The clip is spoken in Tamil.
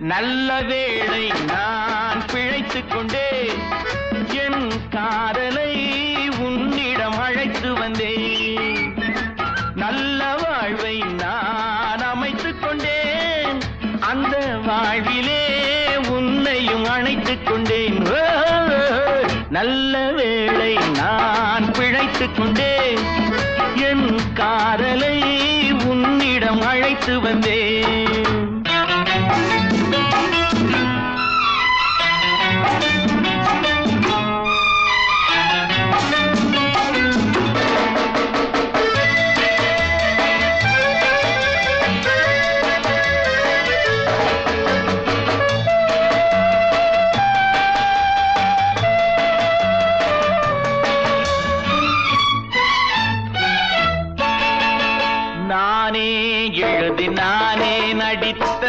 நல்ல வேளை நான் பிழைத்து கொண்டேன். என் காதலை உன்னிடம் அழைத்து வந்தேன். நல்ல வாழ்வை நான் அமைத்துக் கொண்டேன். அந்த வாழ்விலே உன்னையும் அணைத்துக் கொண்டேன். நல்ல வேளை நான் பிழைத்துக் கொண்டேன். என் காதலை உன்னிடம் அழைத்து வந்தேன். നടിത്ത